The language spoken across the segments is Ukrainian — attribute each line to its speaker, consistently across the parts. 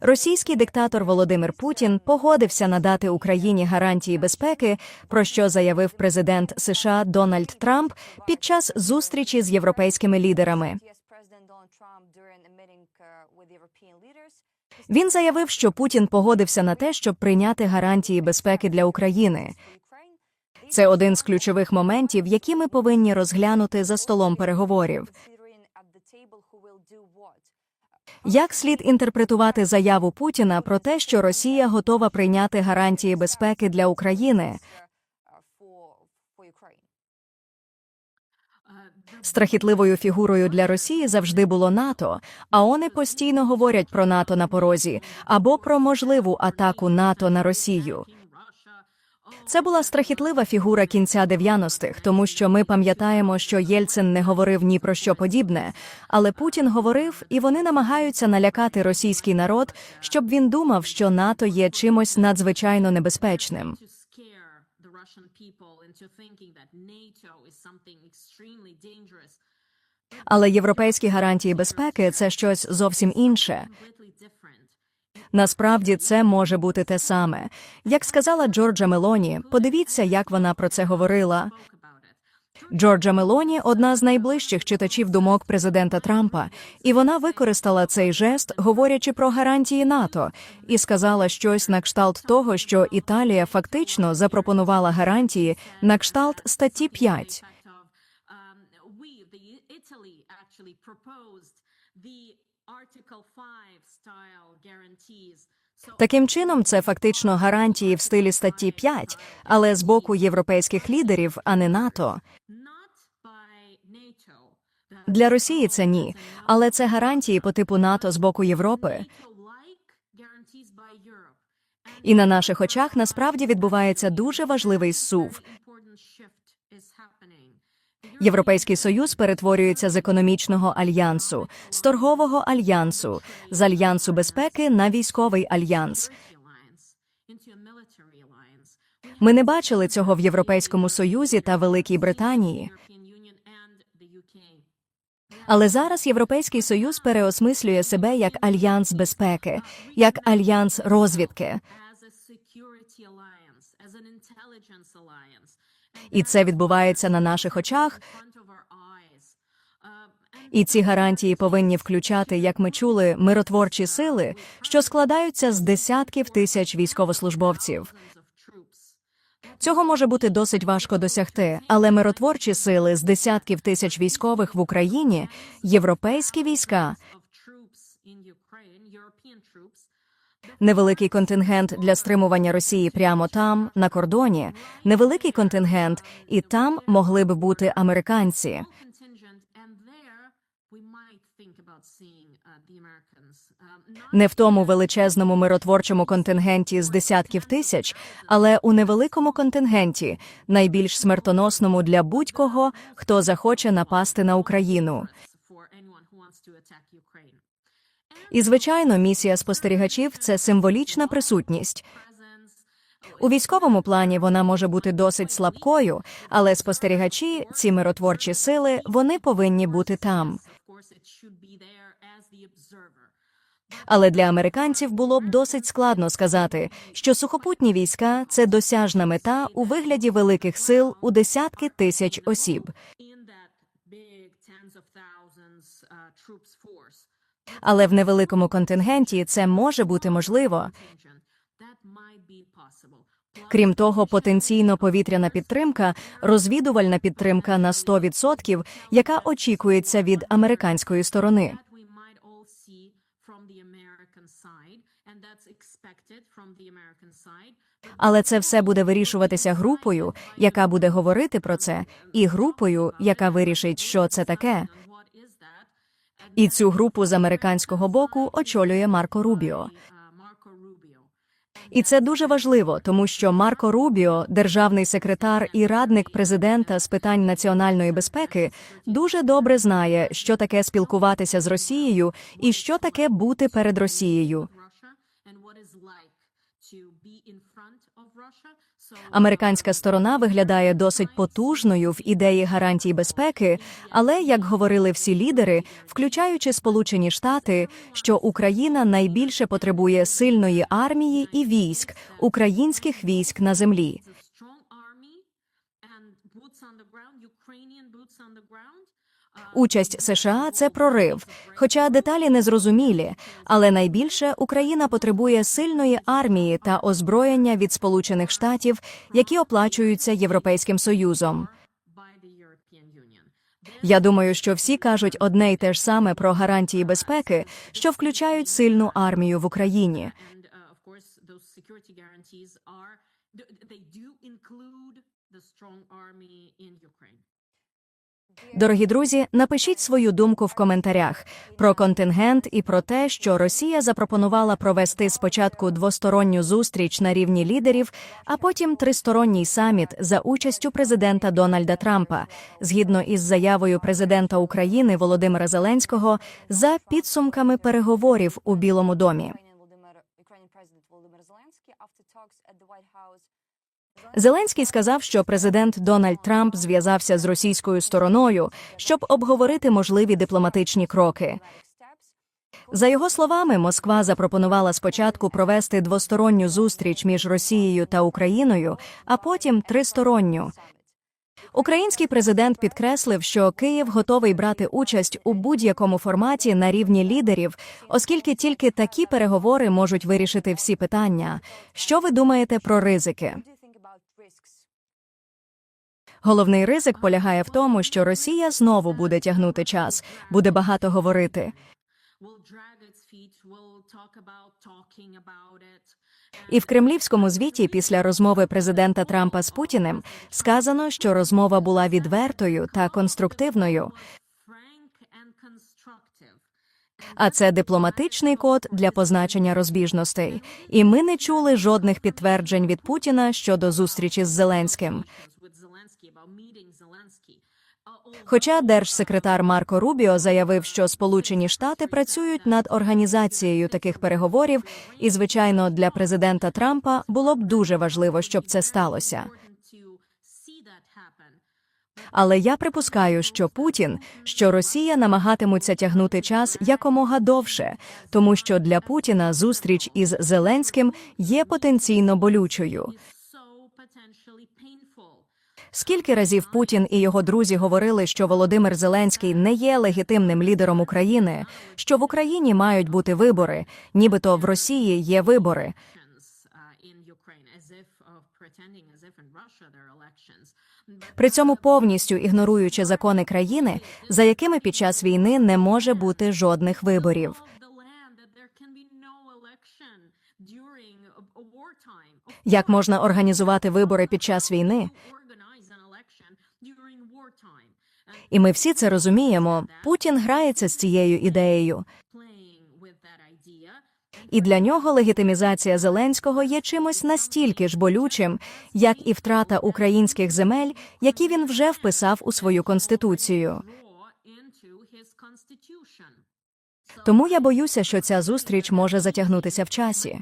Speaker 1: Російський диктатор Володимир Путін погодився надати Україні гарантії безпеки, про що заявив президент США Дональд Трамп під час зустрічі з європейськими лідерами. Він заявив, що Путін погодився на те, щоб прийняти гарантії безпеки для України. Це один з ключових моментів, які ми повинні розглянути за столом переговорів. Як слід інтерпретувати заяву Путіна про те, що Росія готова прийняти гарантії безпеки для України? Страхітливою фігурою для Росії завжди було НАТО, а вони постійно говорять про НАТО на порозі або про можливу атаку НАТО на Росію. Це була страхітлива фігура кінця 90-х, тому що ми пам'ятаємо, що Єльцин не говорив ні про що подібне, але Путін говорив, і вони намагаються налякати російський народ, щоб він думав, що НАТО є чимось надзвичайно небезпечним. Але європейські гарантії безпеки це щось зовсім інше. Насправді це може бути те саме. Як сказала Джорджа Мелоні, подивіться, як вона про це говорила. Джорджа Мелоні одна з найближчих читачів думок президента Трампа, і вона використала цей жест, говорячи про гарантії НАТО, і сказала щось на кшталт того, що Італія фактично запропонувала гарантії на кшталт статті 5.
Speaker 2: Fact of we, the Italy, actually proposed the Article 5 style guarantees.
Speaker 1: Таким чином, це фактично гарантії в стилі статті 5, але з боку європейських лідерів, а не НАТО. Для Росії це ні, але це гарантії по типу НАТО з боку Європи. І на наших очах насправді відбувається дуже важливий сув. Європейський союз перетворюється з економічного альянсу, з торгового альянсу, з альянсу безпеки на військовий альянс. Ми не бачили цього в Європейському Союзі та Великій Британії. Але зараз Європейський Союз переосмислює себе як альянс безпеки, як альянс розвідки. І це відбувається на наших очах. І ці гарантії повинні включати, як ми чули, миротворчі сили, що складаються з десятків тисяч військовослужбовців. Цього може бути досить важко досягти, але миротворчі сили з десятків тисяч військових в Україні, європейські війська, невеликий контингент для стримування Росії прямо там, на кордоні, невеликий контингент, і там могли б бути американці. Не в тому величезному миротворчому контингенті з десятків тисяч, але у невеликому контингенті, найбільш смертоносному для будь-кого, хто захоче напасти на Україну. І звичайно, місія спостерігачів це символічна присутність. У військовому плані вона може бути досить слабкою, але спостерігачі, ці миротворчі сили, вони повинні бути там. Але для американців було б досить складно сказати, що сухопутні війська це досяжна мета у вигляді великих сил у десятки тисяч осіб. Але в невеликому контингенті це може бути можливо. Крім того, потенційно повітряна підтримка, розвідувальна підтримка на 100%, яка очікується від американської сторони. Але це все буде вирішуватися групою, яка буде говорити про це, і групою, яка вирішить, що це таке. І цю групу з американського боку очолює Марко Рубіо. І це дуже важливо, тому що Марко Рубіо, державний секретар і радник президента з питань національної безпеки, дуже добре знає, що таке спілкуватися з Росією і що таке бути перед Росією. Американська сторона виглядає досить потужною в ідеї гарантій безпеки, але, як говорили всі лідери, включаючи Сполучені Штати, що Україна найбільше потребує сильної армії і військ, українських військ на землі. Участь США це прорив, хоча деталі не зрозумілі. Але найбільше Україна потребує сильної армії та озброєння від Сполучених Штатів, які оплачуються Європейським Союзом. Я думаю, що всі кажуть одне й те ж саме про гарантії безпеки, що включають сильну армію в Україні.
Speaker 2: They do include the strong army in Ukraine.
Speaker 1: Дорогі друзі, напишіть свою думку в коментарях про контингент і про те, що Росія запропонувала провести спочатку двосторонню зустріч на рівні лідерів, а потім тристоронній саміт за участю президента Дональда Трампа, згідно із заявою президента України Володимира Зеленського за підсумками переговорів у Білому домі. Зеленський сказав, що президент Дональд Трамп зв'язався з російською стороною, щоб обговорити можливі дипломатичні кроки. За його словами, Москва запропонувала спочатку провести двосторонню зустріч між Росією та Україною, а потім тристоронню. Український президент підкреслив, що Київ готовий брати участь у будь-якому форматі на рівні лідерів, оскільки тільки такі переговори можуть вирішити всі питання. Що ви думаєте про ризики? Головний ризик полягає в тому, що Росія знову буде тягнути час, буде багато говорити. І в кремлівському звіті після розмови президента Трампа з Путіним сказано, що розмова була відвертою та конструктивною. А це дипломатичний код для позначення розбіжностей. І ми не чули жодних підтверджень від Путіна щодо зустрічі з Зеленським. Хоча держсекретар Марко Рубіо заявив, що Сполучені Штати працюють над організацією таких переговорів, і звичайно, для президента Трампа було б дуже важливо, щоб це сталося. Але я припускаю, що Путін, що Росія намагатимуться тягнути час якомога довше, тому що для Путіна зустріч із Зеленським є потенційно болючою. Скільки разів Путін і його друзі говорили, що Володимир Зеленський не є легітимним лідером України, що в Україні мають бути вибори, нібито в Росії є вибори. При цьому повністю ігноруючи закони країни, за якими під час війни не може бути жодних виборів. Як можна організувати вибори під час війни? І ми всі це розуміємо. Путін грається з цією ідеєю. І для нього легітимізація Зеленського є чимось настільки ж болючим, як і втрата українських земель, які він вже вписав у свою конституцію. Тому я боюся, що ця зустріч може затягнутися в часі.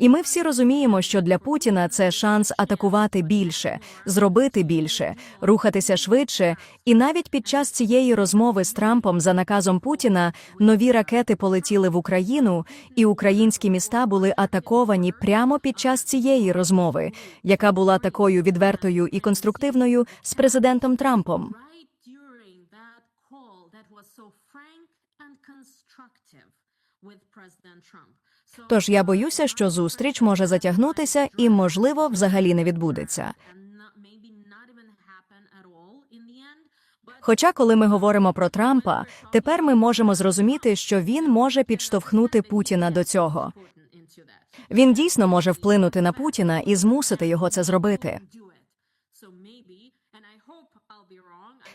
Speaker 1: І ми всі розуміємо, що для Путіна це шанс атакувати більше, зробити більше, рухатися швидше. І навіть під час цієї розмови з Трампом за наказом Путіна нові ракети полетіли в Україну, і українські міста були атаковані прямо під час цієї розмови, яка була такою відвертою і конструктивною з президентом Трампом.
Speaker 2: so frank and constructive
Speaker 1: Тож я боюся, що зустріч може затягнутися і, можливо, взагалі не відбудеться. Хоча, коли ми говоримо про Трампа, тепер ми можемо зрозуміти, що він може підштовхнути Путіна до цього. Він дійсно може вплинути на Путіна і змусити його це зробити.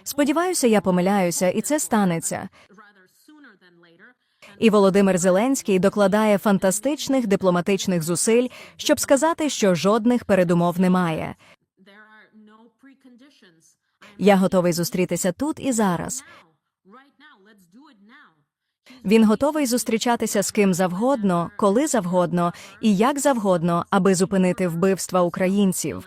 Speaker 1: Сподіваюся, я помиляюся, і це станеться. І Володимир Зеленський докладає фантастичних дипломатичних зусиль, щоб сказати, що жодних передумов немає. Я готовий зустрітися тут і зараз. Він готовий зустрічатися з ким завгодно, коли завгодно і як завгодно, аби зупинити вбивства українців.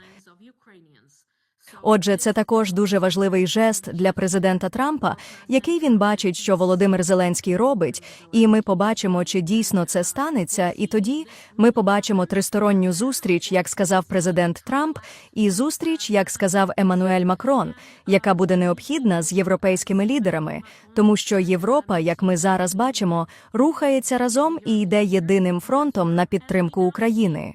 Speaker 1: Отже, це також дуже важливий жест для президента Трампа, який він бачить, що Володимир Зеленський робить, і ми побачимо, чи дійсно це станеться. І тоді ми побачимо тристоронню зустріч, як сказав президент Трамп, і зустріч, як сказав Еммануель Макрон, яка буде необхідна з європейськими лідерами, тому що Європа, як ми зараз бачимо, рухається разом і йде єдиним фронтом на підтримку України.